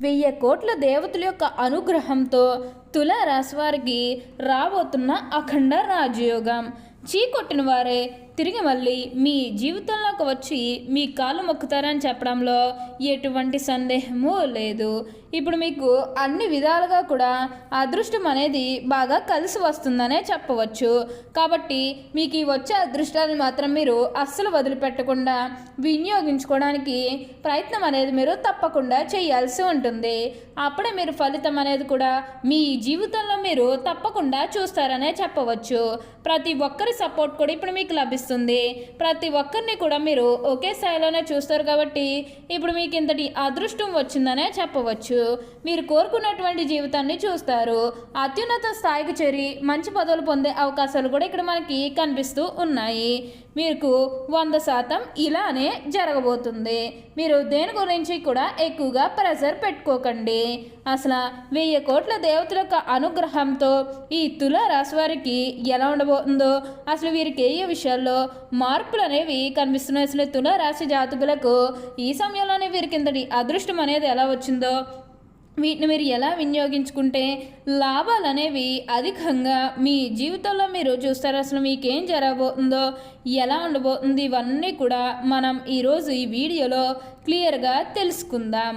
వెయ్యి కోట్ల దేవతల యొక్క అనుగ్రహంతో తుల రాశి వారికి రాబోతున్న అఖండ రాజయోగం. చీకొట్టిన వారే తిరిగి మళ్ళీ మీ జీవితంలోకి వచ్చి మీ కాలు మొక్కుతారని చెప్పడంలో ఎటువంటి సందేహము లేదు. ఇప్పుడు మీకు అన్ని విధాలుగా కూడా అదృష్టం అనేది బాగా కలిసి వస్తుందనే చెప్పవచ్చు. కాబట్టి మీకు ఈ వచ్చే అదృష్టాన్ని మాత్రం మీరు అస్సలు వదిలిపెట్టకుండా వినియోగించుకోవడానికి ప్రయత్నం అనేది మీరు తప్పకుండా చేయాల్సి ఉంటుంది. అప్పుడే మీరు ఫలితం అనేది కూడా మీ జీవితంలో మీరు తప్పకుండా చూస్తారనే చెప్పవచ్చు. ప్రతి ఒక్కరి సపోర్ట్ కూడా ఇప్పుడు మీకు లభిస్తుంది. ప్రతి ఒక్కరిని కూడా మీరు ఒకే స్థాయిలోనే చూస్తారు కాబట్టి ఇప్పుడు మీకు ఇంతటి అదృష్టం వచ్చిందనే చెప్పవచ్చు. మీరు కోరుకున్నటువంటి జీవితాన్ని చూస్తారు. అత్యున్నత స్థాయికి చేరి మంచి పదవులు పొందే అవకాశాలు కూడా ఇక్కడ మనకి కనిపిస్తూ ఉన్నాయి. మీకు వంద శాతం ఇలానే జరగబోతుంది. మీరు దేని గురించి కూడా ఎక్కువగా ప్రెజర్ పెట్టుకోకండి. అసలు వెయ్యి కోట్ల దేవతల యొక్క అనుగ్రహంతో ఈ తుల రాశి వారికి ఎలా ఉండబోతుందో అసలు వీరికి ఏ విషయాల్లో మార్పులు అనేవి కనిపిస్తున్నాయి. అసలు తుల రాశి జాతకులకు ఈ సమయంలోనే వీరికి ఇంతటి అదృష్టం అనేది ఎలా వచ్చిందో వీటిని మీరు ఎలా వినియోగించుకుంటే లాభాలు అనేవి అధికంగా మీ జీవితంలో మీరు చూస్తారు. అసలు మీకేం జరగబోతుందో ఎలా ఉండబోతుంది ఇవన్నీ కూడా మనం ఈరోజు ఈ వీడియోలో క్లియర్గా తెలుసుకుందాం.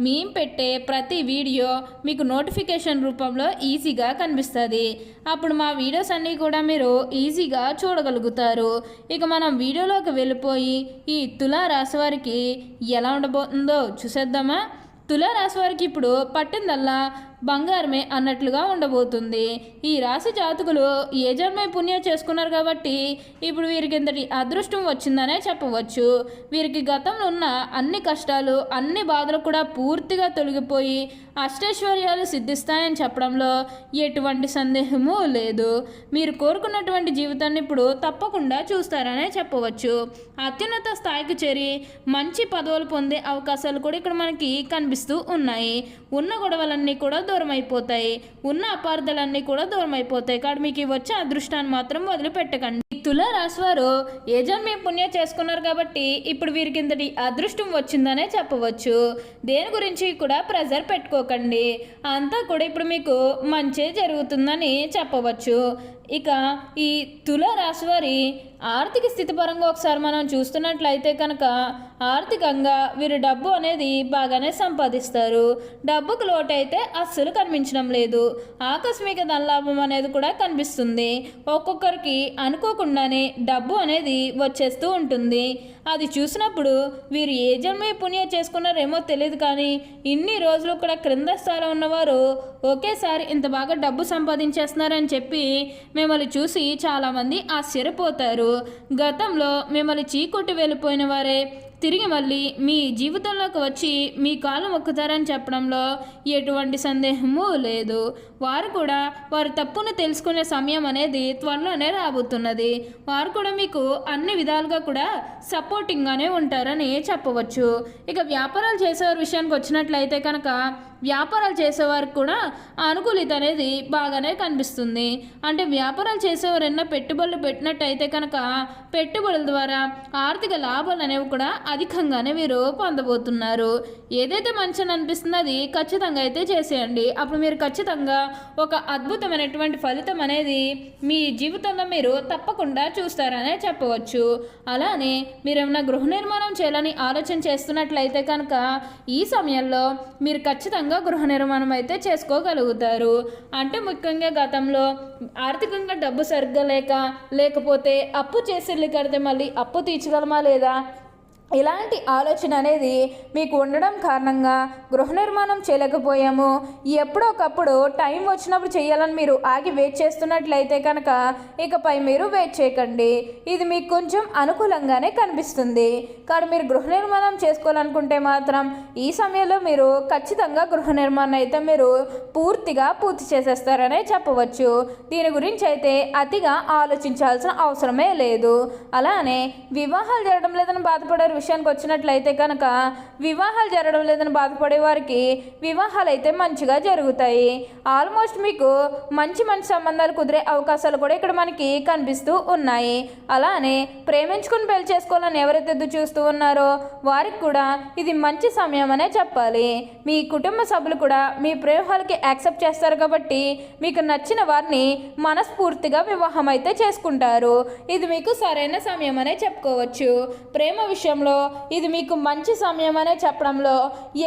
మేము పెట్టే ప్రతి వీడియో మీకు నోటిఫికేషన్ రూపంలో ఈజీగా కనిపిస్తుంది. అప్పుడు మా వీడియోస్ అన్నీ కూడా మీరు ఈజీగా చూడగలుగుతారు. ఇక మనం వీడియోలోకి వెళ్ళిపోయి ఈ తులా రాశి వారికి ఎలా ఉండబోతుందో చూసేద్దామా? తులా రాశి వారికి ఇప్పుడు పట్టిందల్లా బంగారమే అన్నట్లుగా ఉండబోతుంది. ఈ రాశి జాతకులు ఏ పుణ్యం చేసుకున్నారు కాబట్టి ఇప్పుడు వీరికి ఇంతటి అదృష్టం వచ్చిందనే చెప్పవచ్చు. వీరికి గతంలో ఉన్న అన్ని కష్టాలు అన్ని బాధలు కూడా పూర్తిగా తొలగిపోయి అష్టైశ్వర్యాలు సిద్ధిస్తాయని చెప్పడంలో ఎటువంటి సందేహము లేదు. మీరు కోరుకున్నటువంటి జీవితాన్ని ఇప్పుడు తప్పకుండా చూస్తారనే చెప్పవచ్చు. అత్యున్నత స్థాయికి చేరి మంచి పదవులు పొందే అవకాశాలు కూడా ఇక్కడ మనకి కనిపిస్తూ ఉన్నాయి. ఉన్న గొడవలన్నీ కూడా దూరం అయిపోతాయి ఉన్న అపార్థాలన్నీ కూడా దూరం అయిపోతాయి కాబట్టి మీకు వచ్చే అదృష్టాన్ని మాత్రం వదిలిపెట్టకండి. తుల రాశి ఏ జన్మే పుణ్యం చేసుకున్నారు కాబట్టి ఇప్పుడు వీరికి ఇంతటి అదృష్టం వచ్చిందనే చెప్పవచ్చు. దేని గురించి కూడా ప్రెజర్ పెట్టుకోకండి. అంతా కూడా ఇప్పుడు మీకు మంచే జరుగుతుందని చెప్పవచ్చు. ఇక ఈ తుల వారి ఆర్థిక స్థితి పరంగా ఒకసారి మనం చూస్తున్నట్లయితే కనుక ఆర్థికంగా వీరు డబ్బు అనేది బాగానే సంపాదిస్తారు. డబ్బుకు లోటైతే అస్సలు కనిపించడం లేదు. ఆకస్మిక ధనలాభం అనేది కూడా కనిపిస్తుంది. ఒక్కొక్కరికి అనుకోకుండా అనుకోకుండానే డబ్బు అనేది వచ్చేస్తూ ఉంటుంది. అది చూసినప్పుడు వీరు ఏ జన్మే పుణ్యం చేసుకున్నారేమో తెలియదు కానీ ఇన్ని రోజులు కూడా క్రింద స్థాయిలో ఉన్నవారు ఒకేసారి ఇంత బాగా డబ్బు సంపాదించేస్తున్నారని చెప్పి మిమ్మల్ని చూసి చాలామంది ఆశ్చర్యపోతారు. గతంలో మిమ్మల్ని చీకొట్టి వెళ్ళిపోయిన వారే తిరిగి మళ్ళీ మీ జీవితంలోకి వచ్చి మీ కాలం ఒక్కుతారని చెప్పడంలో ఎటువంటి సందేహము లేదు. వారు కూడా వారి తప్పును తెలుసుకునే సమయం అనేది త్వరలోనే రాబోతున్నది. వారు కూడా మీకు అన్ని విధాలుగా కూడా సపోర్టింగ్గానే ఉంటారని చెప్పవచ్చు. ఇక వ్యాపారాలు చేసేవారి విషయానికి వచ్చినట్లయితే కనుక వ్యాపారాలు చేసేవారికి కూడా అనుకూలిత అనేది బాగానే కనిపిస్తుంది. అంటే వ్యాపారాలు చేసేవారు ఎన్నో పెట్టుబడులు పెట్టినట్టయితే కనుక పెట్టుబడుల ద్వారా ఆర్థిక లాభాలు అనేవి కూడా అధికంగానే వీరు పొందబోతున్నారు. ఏదైతే మంచి అనిపిస్తుందో అది ఖచ్చితంగా అయితే చేసేయండి. అప్పుడు మీరు ఖచ్చితంగా ఒక అద్భుతమైనటువంటి ఫలితం అనేది మీ జీవితంలో మీరు తప్పకుండా చూస్తారనే చెప్పవచ్చు. అలానే మీరు ఏమైనా గృహ నిర్మాణం చేయాలని ఆలోచన చేస్తున్నట్లయితే కనుక ఈ సమయంలో మీరు ఖచ్చితంగా గృహ నిర్మాణం అయితే చేసుకోగలుగుతారు. అంటే ముఖ్యంగా గతంలో ఆర్థికంగా డబ్బు సరిగ్గా లేక లేకపోతే అప్పు చేసి కడితే మళ్ళీ అప్పు తీర్చగలమా లేదా? ఇలాంటి ఆలోచన అనేది మీకు ఉండడం కారణంగా గృహ నిర్మాణం చేయలేకపోయాము. ఎప్పుడో ఒకప్పుడు టైం వచ్చినప్పుడు చేయాలని మీరు ఆగి వెయిట్ చేస్తున్నట్లయితే కనుక ఇకపై మీరు వెయిట్ చేయకండి. ఇది మీకు కొంచెం అనుకూలంగానే కనిపిస్తుంది. కానీ మీరు గృహ నిర్మాణం చేసుకోవాలనుకుంటే మాత్రం ఈ సమయంలో మీరు ఖచ్చితంగా గృహ నిర్మాణం అయితే మీరు పూర్తిగా పూర్తి చేసేస్తారనే చెప్పవచ్చు. దీని గురించి అయితే అతిగా ఆలోచించాల్సిన అవసరమే లేదు. అలానే వివాహాలు జరగడం లేదని బాధపడరు. గారి విషయానికి వచ్చినట్లయితే కనుక వివాహాలు జరగడం లేదని బాధపడే వారికి వివాహాలు అయితే మంచిగా జరుగుతాయి. ఆల్మోస్ట్ మీకు మంచి మంచి సంబంధాలు కుదిరే అవకాశాలు కూడా ఇక్కడ మనకి కనిపిస్తూ ఉన్నాయి. అలానే ప్రేమించుకుని పెళ్ళి చేసుకోవాలని ఎవరైతే ఎదురు చూస్తూ ఉన్నారో వారికి కూడా ఇది మంచి సమయం అనే చెప్పాలి. మీ కుటుంబ సభ్యులు కూడా మీ ప్రయోగాలకి యాక్సెప్ట్ చేస్తారు కాబట్టి మీకు నచ్చిన వారిని మనస్ఫూర్తిగా వివాహం అయితే చేసుకుంటారు. ఇది మీకు సరైన సమయం అనే చెప్పుకోవచ్చు. ప్రేమ విషయంలో ఇది మీకు మంచి సమయం అనే చెప్పడంలో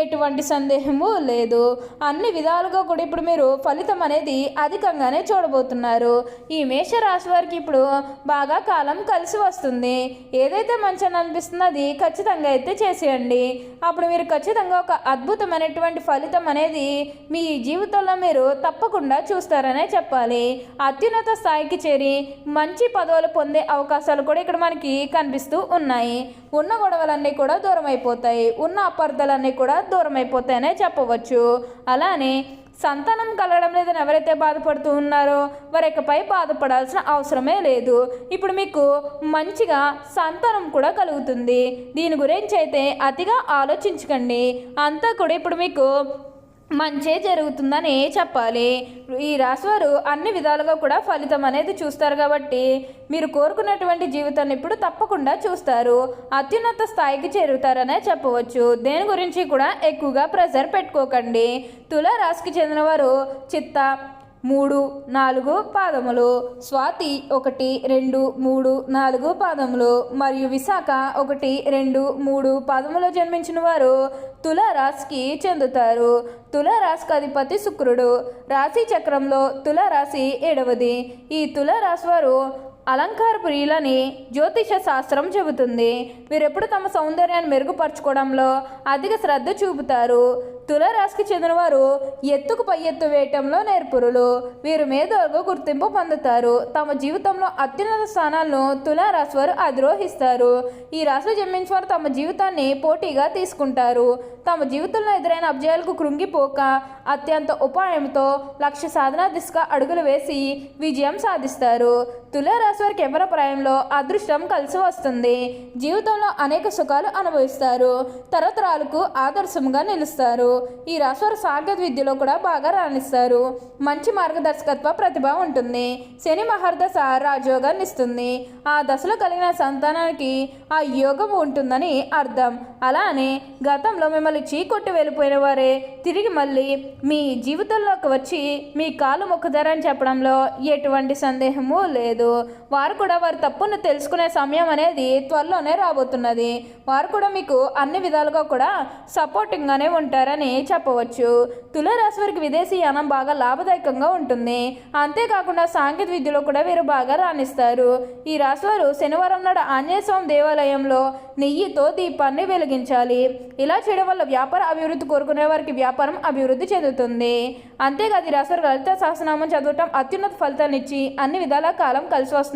ఎటువంటి సందేహము లేదు. అన్ని విధాలుగా కూడా ఇప్పుడు మీరు ఫలితం అనేది అధికంగానే చూడబోతున్నారు. ఈ మేష రాశి వారికి ఇప్పుడు బాగా కాలం కలిసి వస్తుంది. ఏదైతే మంచి అని అనిపిస్తుందో అది ఖచ్చితంగా అయితే చేసేయండి. అప్పుడు మీరు ఖచ్చితంగా ఒక అద్భుతమైనటువంటి ఫలితం అనేది మీ జీవితంలో మీరు తప్పకుండా చూస్తారనే చెప్పాలి. అత్యున్నత స్థాయికి చేరి మంచి పదవులు పొందే అవకాశాలు కూడా ఇక్కడ మనకి కనిపిస్తూ ఉన్నాయి. ఉన్న గొడవలన్నీ కూడా దూరం అయిపోతాయి ఉన్న అపార్థాలన్నీ కూడా దూరం అయిపోతాయనే చెప్పవచ్చు. అలానే సంతానం కలగడం లేదని ఎవరైతే బాధపడుతూ ఉన్నారో వారి ఇకపై బాధపడాల్సిన అవసరమే లేదు. ఇప్పుడు మీకు మంచిగా సంతానం కూడా కలుగుతుంది. దీని గురించి అయితే అతిగా ఆలోచించకండి. అంతా కూడా ఇప్పుడు మీకు మంచే జరుగుతుందని చెప్పాలి. ఈ రాశివారు అన్ని విధాలుగా కూడా ఫలితం అనేది చూస్తారు కాబట్టి మీరు కోరుకున్నటువంటి జీవితాన్ని ఇప్పుడు తప్పకుండా చూస్తారు. అత్యున్నత స్థాయికి చేరుతారనే చెప్పవచ్చు. దేని గురించి కూడా ఎక్కువగా ప్రెజర్ పెట్టుకోకండి. తుల రాశికి చెందినవారు చిత్త మూడు నాలుగు పాదములు స్వాతి ఒకటి రెండు మూడు నాలుగు పాదములు మరియు విశాఖ ఒకటి రెండు మూడు పాదములో జన్మించిన వారు తులరాశికి చెందుతారు. తులరాశికి అధిపతి శుక్రుడు. రాశి చక్రంలో తుల రాశి ఏడవది. ఈ తులరాశి వారు అలంకార ప్రియులని జ్యోతిష శాస్త్రం చెబుతుంది. వీరెప్పుడు తమ సౌందర్యాన్ని మెరుగుపరచుకోవడంలో అధిక శ్రద్ధ చూపుతారు. తులరాశికి చెందినవారు ఎత్తుకు పై ఎత్తు వేయటంలో నేర్పురులు. వీరు మేధోలుగా గుర్తింపు పొందుతారు. తమ జీవితంలో అత్యున్నత స్థానాలను తులారాశి వారు అధిరోహిస్తారు. ఈ రాశిలో జన్మించిన వారు తమ జీవితాన్ని పోటీగా తీసుకుంటారు. తమ జీవితంలో ఎదురైన అబ్జయాలకు కృంగిపోక అత్యంత ఉపాయంతో లక్ష్య సాధన దిశగా అడుగులు వేసి విజయం సాధిస్తారు. తులారాశి వారికి ఎవరి ప్రాయంలో అదృష్టం కలిసి వస్తుంది? జీవితంలో అనేక సుఖాలు అనుభవిస్తారు. తరతరాలకు ఆదర్శంగా నిలుస్తారు. ఈ రాశివారు సాంకేతిక విద్యలో కూడా బాగా రాణిస్తారు. మంచి మార్గదర్శకత్వ ప్రతిభ ఉంటుంది. శని మహర్దశ రాజయోగాన్ని ఇస్తుంది. ఆ దశలో కలిగిన సంతానానికి ఆ యోగం ఉంటుందని అర్థం. అలానే గతంలో మిమ్మల్ని చీకొట్టి వెళ్ళిపోయిన వారే తిరిగి మళ్ళీ మీ జీవితంలోకి వచ్చి మీ కాలు మొక్కుదారని చెప్పడంలో ఎటువంటి సందేహము లేదు. వారు కూడా వారి తప్పును తెలుసుకునే సమయం అనేది త్వరలోనే రాబోతున్నది. వారు కూడా మీకు అన్ని విధాలుగా కూడా సపోర్టింగ్గానే ఉంటారని చెప్పవచ్చు. తులారాశి వారికి విదేశీయానం బాగా లాభదాయకంగా ఉంటుంది. అంతేకాకుండా సాంకేతిక విద్యలో కూడా వీరు బాగా రాణిస్తారు. ఈ రాశివారు శనివారం నాడు ఆంజనేయస్వామి దేవాలయంలో నెయ్యితో దీపాన్ని వెలిగించాలి. ఇలా చేయడం వల్ల వ్యాపార అభివృద్ధి కోరుకునే వారికి వ్యాపారం అభివృద్ధి చెందుతుంది. అంతేకాదు ఈ రాశివారు లలిత సహస్రనామం చదవటం అత్యున్నత ఫలితాన్నిచ్చి అన్ని విధాల కాలం కలిసి వస్తుంది.